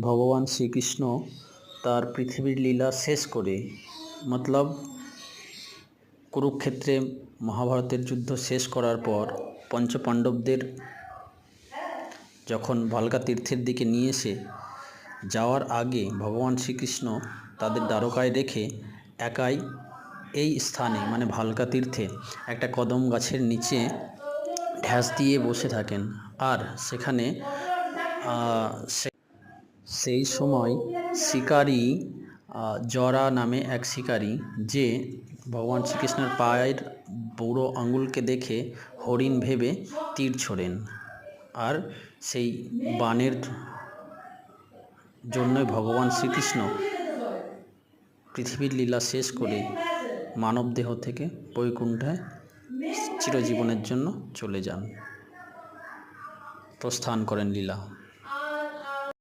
ভগবান শ্রীকৃষ্ণ তার পৃথিবীর লীলা শেষ করে, মতলব কুরুক্ষেত্রে মহাভারতের যুদ্ধ শেষ করার পর পঞ্চপাণ্ডবদের যখন ভালকা তীর্থের দিকে নিয়ে এসে যাওয়ার আগে ভগবান শ্রীকৃষ্ণ তাদের দ্বারকায় রেখে একাই এই স্থানে মানে ভালকা তীর্থে একটা কদম গাছের নিচে ঢ্যাস দিয়ে বসে থাকেন। আর সেখানে সেই সময় শিকারী জরা নামে এক শিকারী, যে ভগবান শ্রীকৃষ্ণের পায়ের বুড়ো আঙুলকে দেখে হরিণ ভেবে তীর ছোড়েন। আর সেই বাণের জন্যই ভগবান শ্রীকৃষ্ণ পৃথিবীর লীলা শেষ করে মানবদেহ থেকে বৈকুণ্ঠে চিরজীবনের জন্য চলে যান। প্রস্থান করেন লীলা।